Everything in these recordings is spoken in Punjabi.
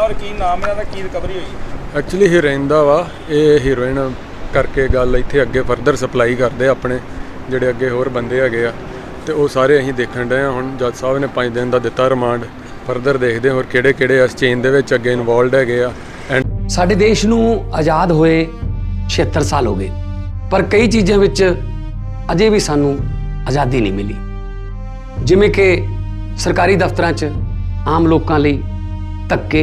ਦਾ ਔਰ ਕੀ ਨਾਮ ਇਹਨਾਂ ਦਾ ਕੀ ਰਿਕਵਰੀ ਹੋਈ? ਐਕਚੁਅਲੀ ਹੀਰੋਇਨ ਦਾ ਵਾ ਇਹ ਹੀਰੋਇਨ ਕਰਕੇ ਗੱਲ ਇੱਥੇ ਅੱਗੇ ਫਰਦਰ ਸਪਲਾਈ ਕਰਦੇ ਆ ਆਪਣੇ ਜਿਹੜੇ ਅੱਗੇ ਹੋਰ ਬੰਦੇ ਹੈਗੇ ਆ। ਤੇ ਉਹ ਸਾਰੇ ਅਸੀਂ ਦੇਖਣ ਡਏ ਆ ਹੁਣ ਜੱਜ ਸਾਹਿਬ ਨੇ 5 ਦਿਨ ਦਾ ਦਿੱਤਾ ਰਿਮਾਂਡ ਫਰਦਰ ਦੇਖਦੇ ਹਾਂ ਹੋਰ ਕਿਹੜੇ ਕਿਹੜੇ ਇਸ ਚੇਨ ਦੇ ਵਿੱਚ ਅੱਗੇ ਇਨਵੋਲਡ ਹੈਗੇ ਆ। ਐਂਡ ਸਾਡੇ ਦੇਸ਼ ਨੂੰ ਆਜ਼ਾਦ ਹੋਏ 76 ਸਾਲ ਹੋ ਗਏ ਪਰ ਕਈ ਚੀਜ਼ਾਂ ਵਿੱਚ ਅਜੇ ਵੀ ਸਾਨੂੰ ਆਜ਼ਾਦੀ ਨਹੀਂ ਮਿਲੀ। ਜਿਵੇਂ ਕਿ ਸਰਕਾਰੀ ਦਫ਼ਤਰਾਂ 'ਚ ਆਮ ਲੋਕਾਂ ਲਈ ਧੱਕੇ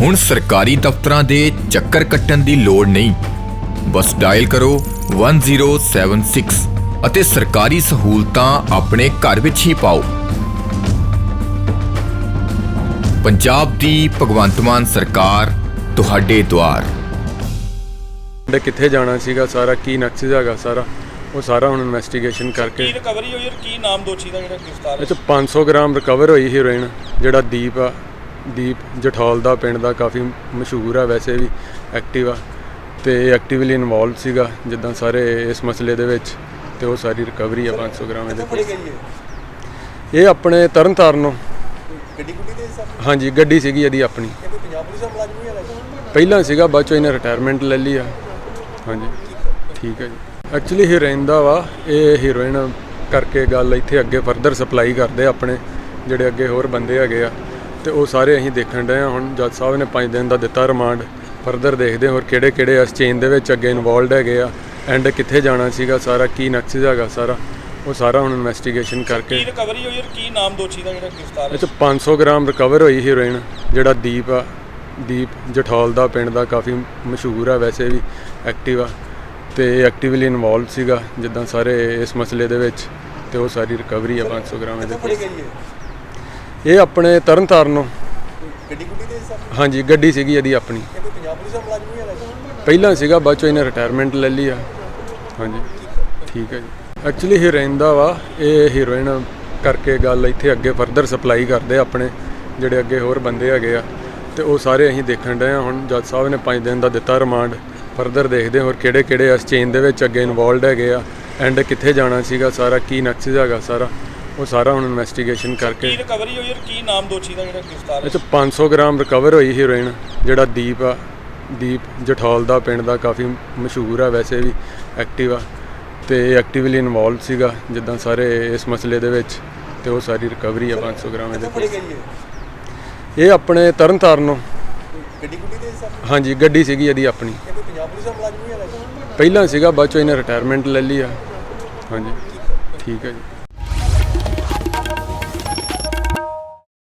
ਹੁਣ ਸਰਕਾਰੀ ਦਫ਼ਤਰਾਂ ਦੇ ਚੱਕਰ ਕੱਟਣ ਦੀ ਲੋੜ ਨਹੀਂ। ਬਸ ਡਾਇਲ ਕਰੋ 1076 ਅਤੇ ਸਰਕਾਰੀ ਸਹੂਲਤਾਂ ਆਪਣੇ ਘਰ ਵਿੱਚ ਹੀ ਪਾਓ। ਪੰਜਾਬ ਦੀ ਭਗਵੰਤ ਮਾਨ ਸਰਕਾਰ ਤੁਹਾਡੇ ਦੁਆਰ। ਦੇ ਕਿੱਥੇ ਜਾਣਾ ਸੀਗਾ ਸਾਰਾ ਕੀ ਨਕਸ਼ਾ ਹੈਗਾ ਸਾਰਾ ਉਹ ਸਾਰਾ ਹੁਣ ਇਨਵੈਸਟੀਗੇਸ਼ਨ ਕੀ ਕਰਕੇ। ਰਿਕਵਰੀ ਹੋਈ ਔਰ ਕੀ ਨਾਮ ਦੋਸ਼ੀ ਦਾ ਜਿਹੜਾ ਗ੍ਰਿਫਤਾਰ ਇਹ 'ਚ 500 ਗ੍ਰਾਮ ਰਿਕਵਰ ਹੋਈ ਹੀਰੋਇਨ ਜਿਹੜਾ ਦੀਪ ਆ। ਦੀਪ ਜਠੌਲ ਦਾ ਪਿੰਡ ਦਾ ਕਾਫੀ ਮਸ਼ਹੂਰ ਆ ਵੈਸੇ ਵੀ ਐਕਟਿਵ ਆ ਤੇ ਐਕਟਿਵਲੀ ਇਨਵੋਲਵ ਸੀਗਾ ਜਿੱਦਾਂ ਸਾਰੇ ਇਸ ਮਸਲੇ ਦੇ ਵਿੱਚ ਤੇ ਉਹ ਸਾਰੀ ਰਿਕਵਰੀ ਆ 500 ਗ੍ਰਾਮ ਹੈ ਇਹ? ਆਪਣੇ ਤਰਨਤਾਰਨੋਂ ਗੱਡੀ ਗੁੱਡੀ ਦੇ ਸਭ ਹਾਂਜੀ ਗੱਡੀ ਸੀਗੀ ਇਹਦੀ ਆਪਣੀ। ਕਹਿੰਦੇ ਪੰਜਾਬ ਪੁਲਿਸ ਦਾ ਮੁਲਾਜ਼ਮ ਹੀ ਹੈ ਪਹਿਲਾਂ ਸੀਗਾ ਬਾਅਦ ਚੋਂ ਇਹਨੇ ਰਿਟਾਇਰਮੈਂਟ ਲੈ ਲਈ ਆ। ਹਾਂਜੀ ਠੀਕ ਹੈ ਜੀ। ਐਕਚੁਅਲੀ ਹੀਰੋਇਨ ਦਾ ਵਾ ਇਹ ਹੀਰੋਇਨ ਕਰਕੇ ਗੱਲ ਇੱਥੇ ਅੱਗੇ ਫਰਦਰ ਸਪਲਾਈ ਕਰਦੇ ਆਪਣੇ ਜਿਹੜੇ ਅੱਗੇ ਹੋਰ ਬੰਦੇ ਹੈਗੇ ਆ। ਤੇ ਉਹ ਸਾਰੇ ਅਸੀਂ ਦੇਖਣ ਡਏ ਆ ਹੁਣ ਜੱਜ ਸਾਹਿਬ ਨੇ 5 ਦਿਨ ਦਾ ਦਿੱਤਾ ਰਿਮਾਂਡ। ਫਰਦਰ ਦੇਖਦੇ ਹਾਂ ਹੋਰ ਕਿਹੜੇ ਕਿਹੜੇ ਇਸ ਚੇਨ ਦੇ ਵਿੱਚ ਅੱਗੇ ਇਨਵੋਲਡ ਹੈਗੇ ਆ ਐਂਡ ਕਿੱਥੇ ਜਾਣਾ ਸੀਗਾ ਸਾਰਾ ਕੀ ਨਕਸ਼ਾ ਹੈਗਾ ਸਾਰਾ ਉਹ ਸਾਰਾ ਹੁਣ ਇਨਵੈਸਟੀਗੇਸ਼ਨ ਕੀ ਕਰਕੇ। ਰਿਕਵਰੀ ਹੋਈ ਔਰ ਕੀ ਨਾਮ ਦੋਸ਼ੀ ਦਾ ਜਿਹੜਾ ਗ੍ਰਿਫਤਾਰ ਇਹ 'ਚ 500 ਗ੍ਰਾਮ ਰਿਕਵਰ ਹੋਈ ਹੀਰੋਇਨ ਜਿਹੜਾ ਦੀਪ ਆ ਦੀਪ ਜਠੌਲ ਦਾ ਪਿੰਡ ਦਾ ਕਾਫੀ ਮਸ਼ਹੂਰ ਆ ਵੈਸੇ ਵੀ ਐਕਟਿਵ ਆ। ਤੇ ਐਕਟਿਵਲੀ ਇਨਵੋਲਵ ਸੀਗਾ ਜਿੱਦਾਂ ਸਾਰੇ ਇਸ ਮਸਲੇ ਦੇ ਵਿੱਚ ਤੇ ਉਹ ਸਾਰੀ ਰਿਕਵਰੀ ਆ 500 ਗ੍ਰਾਮ ਇਹਦੇ ਹੈ ਇਹ ਆਪਣੇ ਤਰਨਤਾਰਨੋਂ ਗੱਡੀ ਗੁੱਡੀ ਦੇ ਸਭ ਹਾਂਜੀ ਗੱਡੀ ਸੀਗੀ ਇਹਦੀ ਆਪਣੀ। ਕਹਿੰਦੇ ਪੰਜਾਬ ਪੁਲਿਸ ਦਾ ਮੁਲਾਜ਼ਮ ਹੀ ਹੈ ਪਹਿਲਾਂ ਸੀਗਾ ਬਾਅਦ ਚੋਂ ਇਹਨੇ ਰਿਟਾਇਰਮੈਂਟ ਲੈ ਲਈ ਆ। ਹਾਂਜੀ ਠੀਕ ਹੈ ਜੀ। ਐਕਚੁਅਲੀ ਹੀਰੋਇਨ ਦਾ ਵਾ ਇਹ ਹੀਰੋਇਨ ਕਰਕੇ ਗੱਲ ਇੱਥੇ ਅੱਗੇ ਫਰਦਰ ਸਪਲਾਈ ਕਰਦੇ ਆ ਆਪਣੇ ਜਿਹੜੇ ਅੱਗੇ ਹੋਰ ਬੰਦੇ ਹੈਗੇ ਆ। ਤੇ ਉਹ ਸਾਰੇ ਅਸੀਂ ਦੇਖਣ ਡਏ ਆ ਹੁਣ ਜੱਜ ਸਾਹਿਬ ਨੇ 5 ਦਿਨ ਦਾ ਦਿੱਤਾ ਰਿਮਾਂਡ ਫਰਦਰ ਦੇਖਦੇ ਹਾਂ ਹੋਰ ਕਿਹੜੇ ਕਿਹੜੇ ਇਸ ਚੇਨ ਦੇ ਵਿੱਚ ਅੱਗੇ ਇਨਵੋਲਡ ਹੈਗੇ ਆ ਐਂਡ ਕਿੱਥੇ ਜਾਣਾ ਸੀਗਾ ਸਾਰਾ ਕੀ ਨਕਸ਼ਾ ਹੈਗਾ ਸਾਰਾ। ਉਹ ਸਾਰਾ ਹੁਣ ਇਨਵੈਸਟੀਗੇਸ਼ਨ ਕਰਕੇ। ਕੀ ਰਿਕਵਰੀ ਹੋਈ ਔਰ ਕੀ ਨਾਮ ਦੋਸ਼ੀ ਦਾ ਜਿਹੜਾ ਗ੍ਰਿਫਤਾਰ ਇਹ 'ਚ 500 ਗ੍ਰਾਮ ਰਿਕਵਰ ਹੋਈ ਹੀਰੋਇਨ ਜਿਹੜਾ ਦੀਪ ਆ ਦੀਪ ਜਠੌਲ ਦਾ ਪਿੰਡ ਦਾ ਕਾਫੀ ਮਸ਼ਹੂਰ ਆ ਵੈਸੇ ਵੀ ਐਕਟਿਵ ਆ। ਤੇ ਐਕਟਿਵਲੀ ਇਨਵੋਲਵ ਸੀਗਾ ਜਿੱਦਾਂ ਸਾਰੇ ਇਸ ਮਸਲੇ ਦੇ ਵਿੱਚ ਤੇ ਉਹ ਸਾਰੀ ਰਿਕਵਰੀ ਆ 500 ਗ੍ਰਾਮ ਇਹਦੇ ਹੈ ਇਹ? ਆਪਣੇ ਤਰਨਤਾਰਨੋਂ ਗੱਡੀ ਗੁੱਡੀ ਦੇ ਸਭ ਹਾਂਜੀ ਗੱਡੀ ਸੀਗੀ ਇਹਦੀ ਆਪਣੀ। ਕਹਿੰਦੇ ਪੰਜਾਬ ਪੁਲਿਸ ਦਾ ਮੁਲਾਜ਼ਮ ਹੀ ਹੈ ਪਹਿਲਾਂ ਸੀਗਾ ਬਾਅਦ ਚੋਂ ਇਹਨੇ ਰਿਟਾਇਰਮੈਂਟ ਲੈ ਲਈ ਆ। ਹਾਂਜੀ। ਠੀਕ ਹੈ ਜੀ।